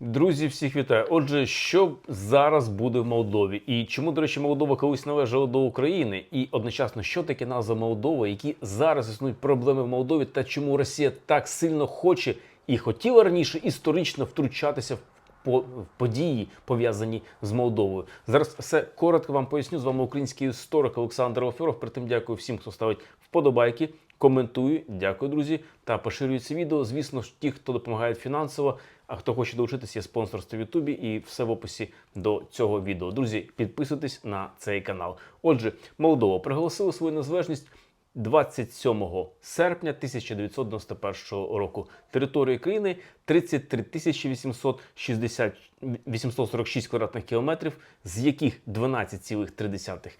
Друзі, всіх вітаю. Отже, що зараз буде в Молдові? І чому, до речі, Молдова колись належала до України? І одночасно, що таке назва Молдова, які зараз існують проблеми в Молдові, та чому Росія так сильно хоче і хотіла раніше історично втручатися в по- в події, пов'язані з Молдовою. Зараз все коротко вам поясню. З вами український історик Олександр Офіров. При тим дякую всім, хто ставить вподобайки, коментує. Дякую, друзі, та поширює це відео. Звісно ж, ті, хто допомагає фінансово, а хто хоче долучитися, є спонсорство в Ютубі і все в описі до цього відео. Друзі, підписуйтесь на цей канал. Отже, Молдова проголосила свою незалежність 27 серпня 1991 року. Територія країни 33 тисячі 860 846 квадратних кілометрів, з яких 12,3% е,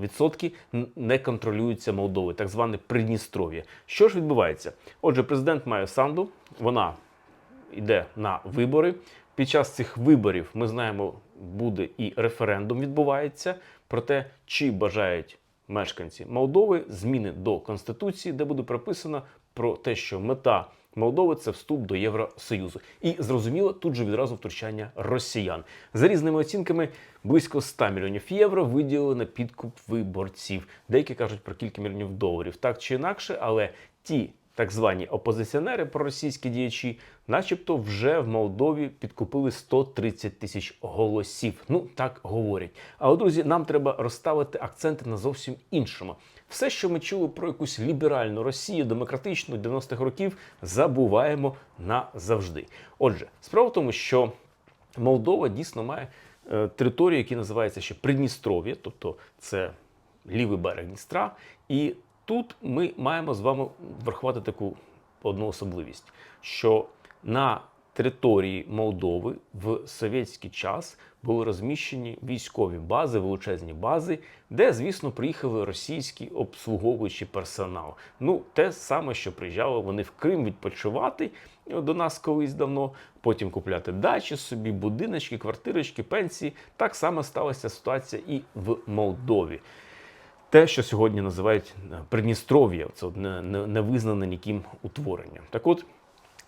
відсотки не контролюються Молдовою, так зване Придністров'я. Що ж відбувається? Отже, президент має Санду, вона йде на вибори. Під час цих виборів ми знаємо, буде і референдум відбувається про те, чи бажають мешканці Молдови зміни до конституції, де буде прописано про те, що мета Молдови це вступ до Євросоюзу. І зрозуміло, тут же відразу втручання росіян. За різними оцінками, близько 100 мільйонів євро виділили на підкуп виборців. Деякі кажуть про кілька мільйонів доларів. Так чи інакше, але ті так звані опозиціонери, проросійські діячі, начебто вже в Молдові підкупили 130 тисяч голосів. Ну так говорять. Але друзі, нам треба розставити акценти на зовсім іншому. Все, що ми чули про якусь ліберальну Росію, демократичну 90-х років, забуваємо назавжди. Отже, справа в тому, що Молдова дійсно має е, територію, яка називається ще Придністров'я, тобто це лівий берег Дністра. І тут ми маємо з вами врахувати таку одну особливість, що на території Молдови в совєтський час були розміщені військові бази, величезні бази, де, звісно, приїхали російські обслуговуючий персонал. Ну, те саме, що приїжджали вони в Крим відпочивати е, до нас колись давно, потім купляти дачі собі, будиночки, квартирочки, пенсії. Так само сталася ситуація і в Молдові. Те, що сьогодні називають е, Придністров'я, це от не, не, не визнане ніким утворення. Так от,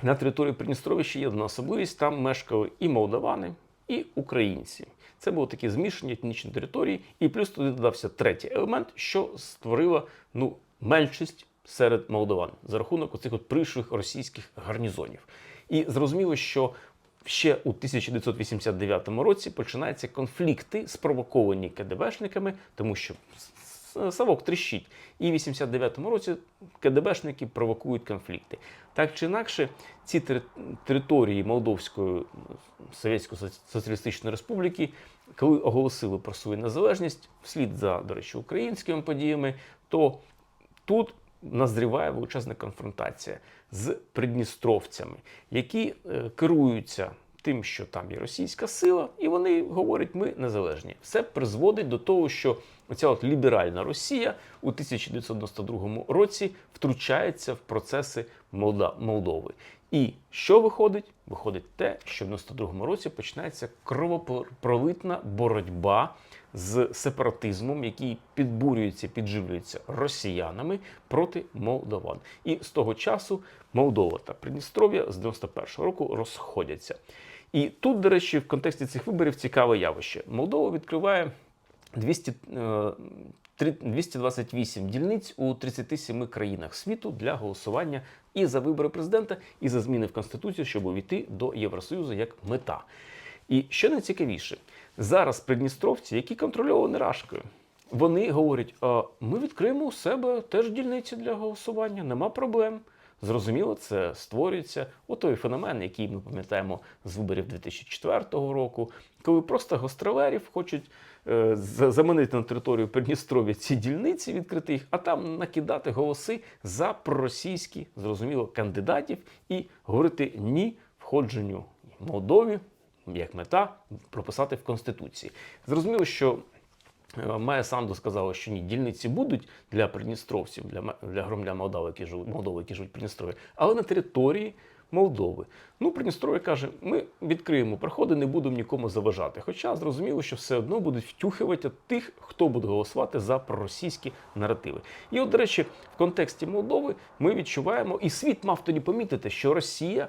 на території Придністров'я ще є одна особливість: там мешкали і молдавани, і українці. Це були такі змішані етнічні території, і плюс туди додався третій елемент, що створила ну, меншість серед молдаван за рахунок оцих от прийшлих російських гарнізонів. І зрозуміло, що ще у 1989 році починаються конфлікти, спровоковані КДБшниками, тому що Савок тріщить. І в 89-му році КДБшники провокують конфлікти. Так чи інакше, ці території Молдовської Совєтської Соці- Соціалістичної Республіки, коли оголосили про свою незалежність, вслід за, до речі, українськими подіями, то тут назріває величезна конфронтація з придністровцями, які е, керуються тим, що там є російська сила, і вони говорять, ми незалежні. Все призводить до того, що оця от ліберальна Росія у 1992 році втручається в процеси Молда- Молдови. І що виходить? Виходить те, що в 92 році починається кровопролитна боротьба з сепаратизмом, який підбурюється, підживлюється росіянами проти молдаван. І з того часу Молдова та Придністров'я з 91 року розходяться. І тут, до речі, в контексті цих виборів цікаве явище. Молдова відкриває 200, е, 228 дільниць у 37 країнах світу для голосування і за вибори президента, і за зміни в Конституцію, щоб увійти до Євросоюзу як мета. І що найцікавіше, зараз придністровці, які контрольовані Рашкою, вони говорять: а, ми відкриємо у себе теж дільниці для голосування, нема проблем. Зрозуміло, це створюється у той феномен, який ми пам'ятаємо з виборів 2004 року, коли просто гостролерів хочуть е, заманити на територію Придністров'я ці дільниці, відкрити їх, а там накидати голоси за проросійські, зрозуміло, кандидатів і говорити ні входженню Молдові як мета прописати в Конституції. Зрозуміло, що Е, Майя Санду сказала, що ні, дільниці будуть для придністровців, для, для громадян Молдови, які живуть, Молдови, які живуть в Придністров'ї, але на території Молдови. Ну, Придністров'я каже, ми відкриємо проходи, не будемо нікому заважати. Хоча зрозуміло, що все одно будуть втюхувати тих, хто буде голосувати за проросійські наративи. І от, до речі, в контексті Молдови ми відчуваємо, і світ мав тоді помітити, що Росія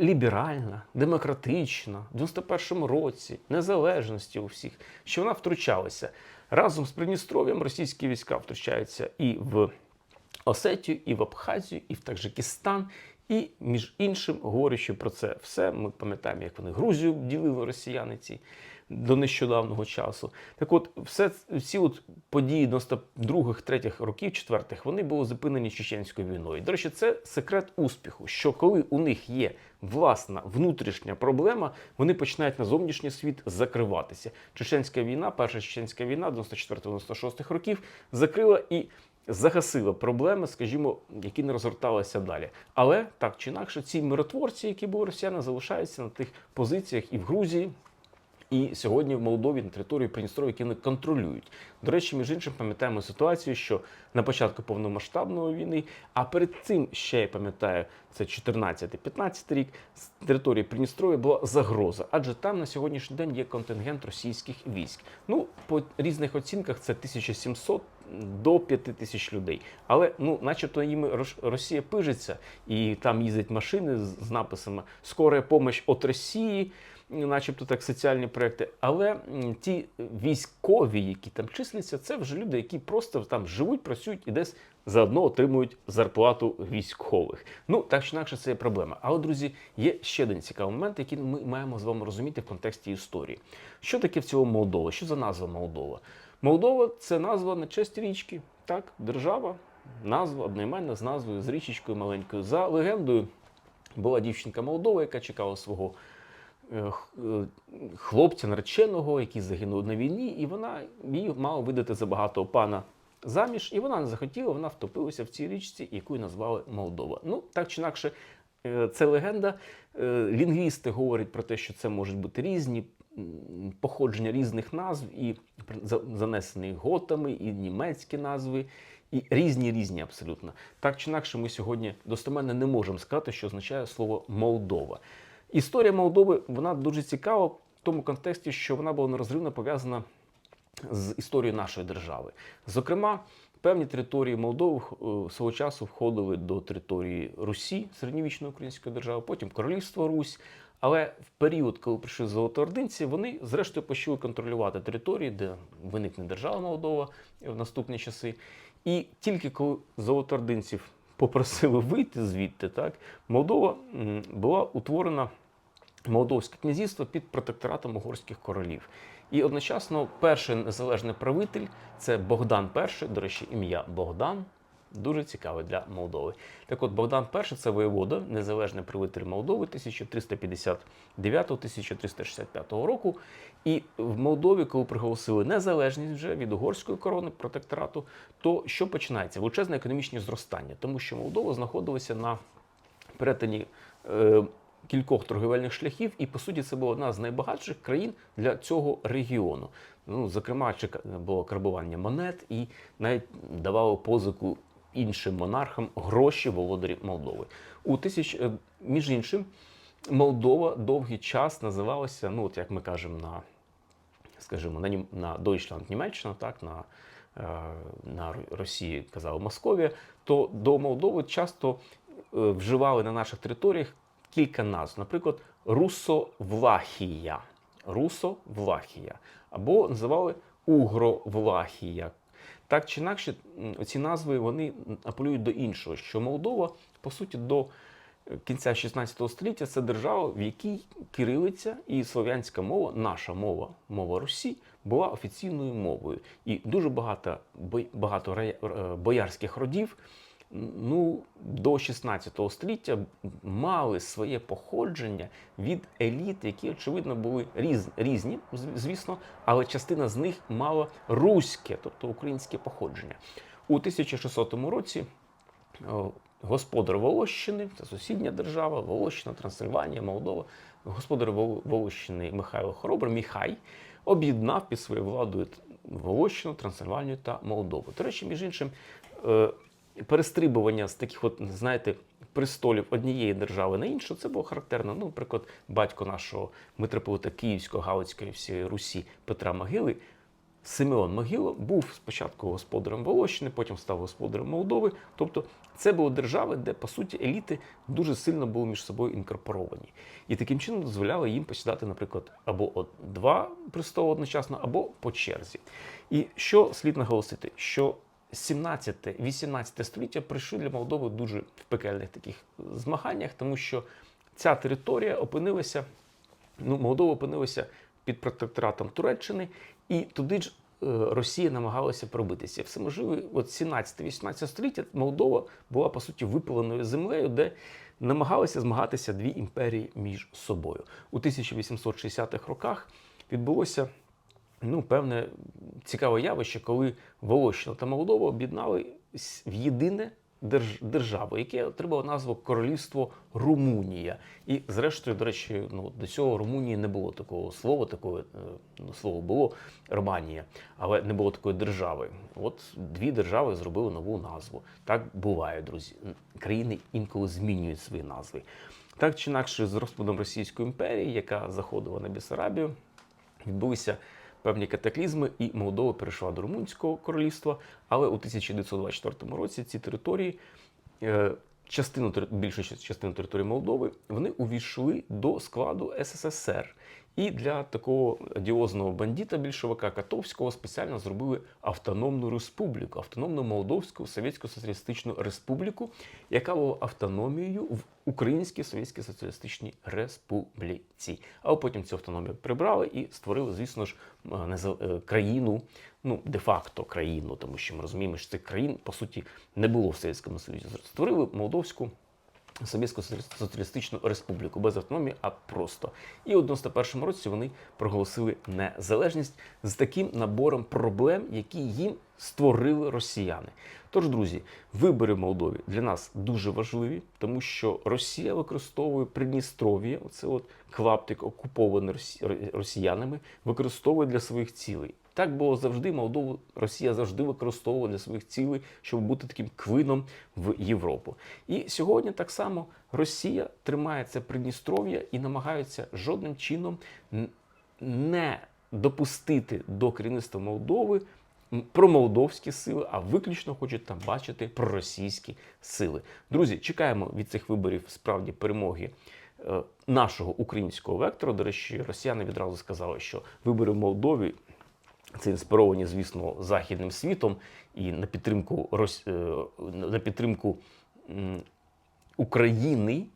ліберальна, демократична, в 91-му році, незалежності у всіх, що вона втручалася. Разом з Придністров'ям російські війська втручаються і в Осетію, і в Абхазію, і в Таджикистан. І між іншим, говорячи про це все, ми пам'ятаємо, як вони Грузію ділили росіяни ці до нещодавнього часу. Так от, все всі от події 92-х, 3-х років, 4-х, вони були зупинені чеченською війною. До речі, це секрет успіху, що коли у них є власна внутрішня проблема, вони починають на зовнішній світ закриватися. Чеченська війна, перша чеченська війна 94-96 років закрила і загасила проблеми, скажімо, які не розгорталися далі. Але так чи інакше, ці миротворці, які були росіяни, залишаються на тих позиціях і в Грузії. І сьогодні в Молдові на території Придністров'я, які вони контролюють. До речі, між іншим пам'ятаємо ситуацію, що на початку повномасштабної війни, а перед цим ще я пам'ятаю, це 14-15 рік, з території Придністров'я була загроза, адже там на сьогоднішній день є контингент російських військ. Ну, по різних оцінках це 1700 до 5000 людей. Але ну, начебто їм Росія пижиться, і там їздять машини з написами Скора помощь от Росії начебто так соціальні проекти. Але ті військові, які там числяться, це вже люди, які просто там живуть, працюють і десь заодно отримують зарплату військових. Ну так чи інакше, це є проблема. Але, друзі, є ще один цікавий момент, який ми маємо з вами розуміти в контексті історії. Що таке в цілому Молдова? Що за назва Молдова? Молдова це назва на честь річки. Так, держава, назва одноіменна з назвою з річечкою маленькою. За легендою була дівчинка Молдова, яка чекала свого хлопця нареченого, який загинув на війні, і вона її мала видати за багатого пана заміж, і вона не захотіла, вона втопилася в цій річці, яку назвали Молдова. Ну, так чи інакше, е, це легенда. Е, Лінгвісти говорять про те, що це можуть бути різні походження різних назв, і занесені готами, і німецькі назви, і різні різні абсолютно. Так чи інакше, ми сьогодні достеменно не можемо сказати, що означає слово Молдова. Історія Молдови вона дуже цікава в тому контексті, що вона була нерозривно пов'язана з історією нашої держави. Зокрема, певні території Молдови е, свого часу входили до території Русі, середньовічної української держави, потім Королівство Русь. Але в період, коли прийшли золотоординці, вони зрештою почали контролювати території, де виникне держава Молдова в наступні часи. І тільки коли золотоординців попросили вийти звідти, так Молдова була утворена Молдовське князівство під протекторатом угорських королів. І одночасно перший незалежний правитель це Богдан І, до речі, ім'я Богдан. Дуже цікаве для Молдови. Так от Богдан І це воєвода, незалежний правитель Молдови 1359-1365 року. І в Молдові, коли проголосили незалежність вже від угорської корони протекторату, то що починається? Величезне економічне зростання, тому що Молдова знаходилася на перетині е, кількох торговельних шляхів, і по суті це була одна з найбагатших країн для цього регіону. Ну, зокрема, було карбування монет і навіть давало позику іншим монархам гроші володарі Молдови. У тисяч, е, між іншим, Молдова довгий час називалася, ну от як ми кажемо на скажімо, на, на Deutschland Німеччина, так, на, е, на Росії казали Московія, то до Молдови часто е, вживали на наших територіях кілька назв. Наприклад, Русовлахія. Русовлахія. Або називали Угровлахія. Так чи інакше, ці назви вони апелюють до іншого, що Молдова, по суті, до кінця 16 століття це держава, в якій кирилиця і слов'янська мова, наша мова, мова Русі, була офіційною мовою. І дуже багато, багато е, боярських родів ну, до 16 століття мали своє походження від еліт, які, очевидно, були різ, різні, звісно, але частина з них мала руське, тобто українське походження. У 1600 році господар Волощини, це сусідня держава, Волощина, Трансильванія, Молдова. Господар Волощини Михайло Хоробр, Міхай, об'єднав під своєю владою Волощину, Трансильванію та Молдову. До речі, між іншим, е, перестрибування з таких, от, знаєте, престолів однієї держави на іншу, це було характерно. Ну, наприклад, батько нашого митрополита Київського, Галицької всієї Русі Петра Могили Симеон Могило був спочатку господарем Волощини, потім став господарем Молдови. Тобто це були держави, де по суті еліти дуже сильно були між собою інкорпоровані. І таким чином дозволяли їм посідати, наприклад, або от два престоли одночасно, або по черзі. І що слід наголосити, що 17-18 століття прийшли для Молдови дуже в пекельних таких змаганнях, тому що ця територія опинилася, ну, Молдова опинилася під протекторатом Туреччини, і туди ж е, Росія намагалася пробитися. Все можливо, от 17-18 століття Молдова була по суті випаленою землею, де намагалися змагатися дві імперії між собою. У 1860-х роках відбулося ну, певне цікаве явище, коли Волощина та Молдова об'єднались в єдине держ- державу, яке отримало назву Королівство Румунія. І, зрештою, до речі, ну до цього Румунії не було такого слова, такого е, ну, слово було Романія, але не було такої держави. От дві держави зробили нову назву. Так буває, друзі. Країни інколи змінюють свої назви. Так чи інакше, з розпадом Російської імперії, яка заходила на Бісарабію, відбулися певні катаклізми, і Молдова перейшла до Румунського королівства. Але у 1924 році ці території, е, частину більшу частину території Молдови, вони увійшли до складу СССР. І для такого одіозного бандита більшовика Катовського спеціально зробили автономну республіку, автономну Молдовську Совєтську Соціалістичну Республіку, яка була автономією в Українській Совєтській Соціалістичній Республіці. А потім цю автономію прибрали і створили, звісно ж, е, країну, ну де-факто країну, тому що ми розуміємо, що цих країн по суті не було в Совєтському Союзі. Створили Молдовську. Совєтську соціалістичну республіку без автономії, а просто. І у 91-му році вони проголосили незалежність з таким набором проблем, які їм створили росіяни. Тож, друзі, вибори в Молдові для нас дуже важливі, тому що Росія використовує Придністров'я, оце от клаптик окупований росі- росіянами, використовує для своїх цілей. Так було завжди. Молдову Росія завжди використовувала для своїх цілей, щоб бути таким квином в Європу. І сьогодні так само Росія тримає це Придністров'я і намагається жодним чином не допустити до керівництва Молдови м, промолдовські сили, а виключно хочуть там бачити проросійські сили. Друзі, чекаємо від цих виборів справді перемоги е, нашого українського вектора. До речі, росіяни відразу сказали, що вибори в Молдові це інспіровані, звісно, західним світом і на підтримку е, на підтримку України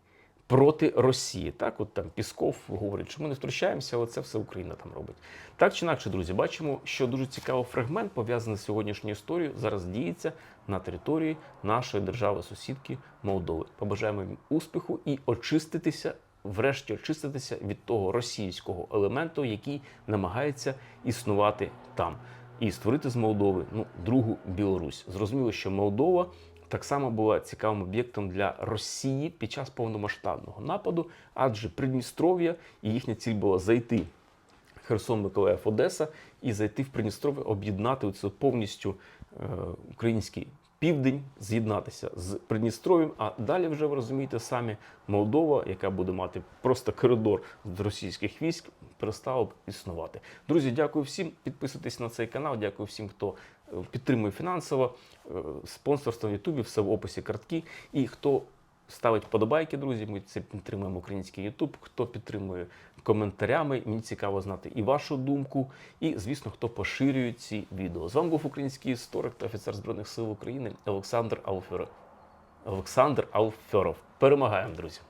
проти Росії. Так, от там Пісков говорить, що ми не втручаємося, але це все Україна там робить. Так чи інакше, друзі, бачимо, що дуже цікавий фрагмент пов'язаний з сьогоднішньою історією. Зараз діється на території нашої держави-сусідки Молдови. Побажаємо їм успіху і очиститися. Врешті очиститися від того російського елементу, який намагається існувати там, і створити з Молдови ну другу Білорусь. Зрозуміло, що Молдова так само була цікавим об'єктом для Росії під час повномасштабного нападу, адже Придністров'я і їхня ціль була зайти Херсон, Миколаїв, Одеса і зайти в Придністров'я, об'єднати повністю е, український південь, з'єднатися з Придністров'ям. А далі вже ви розумієте самі Молдова, яка буде мати просто коридор з російських військ, перестала б існувати. Друзі, дякую всім. Підписуйтесь на цей канал. Дякую всім, хто е, підтримує фінансово. Е, Спонсорство в Ютубі, все в описі картки. І хто ставить подобайки, друзі. Ми це підтримуємо український Ютуб. Хто підтримує коментарями, мені цікаво знати і вашу думку. І, звісно, хто поширює ці відео. З вами був український історик та офіцер Збройних сил України Олександр Алферов. Олександр Алферов. Перемагаємо, друзі!